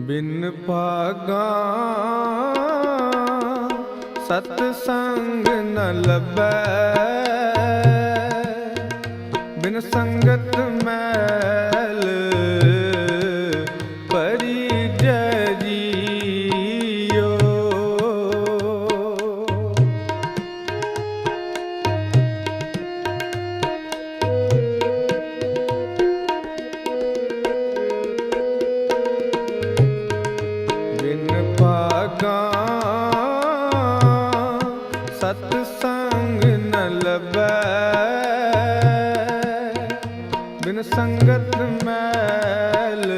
ਬਿਨ ਭਾਗਾ ਸਤ ਸੰਗ ਨ ਲੱਭੈ। ਬਿਨ ਸੰਗਤ ਮੈਂ ਲਾਗਾ ਸਤ ਸੰਗ ਸੰਗਤ ਮੈਲ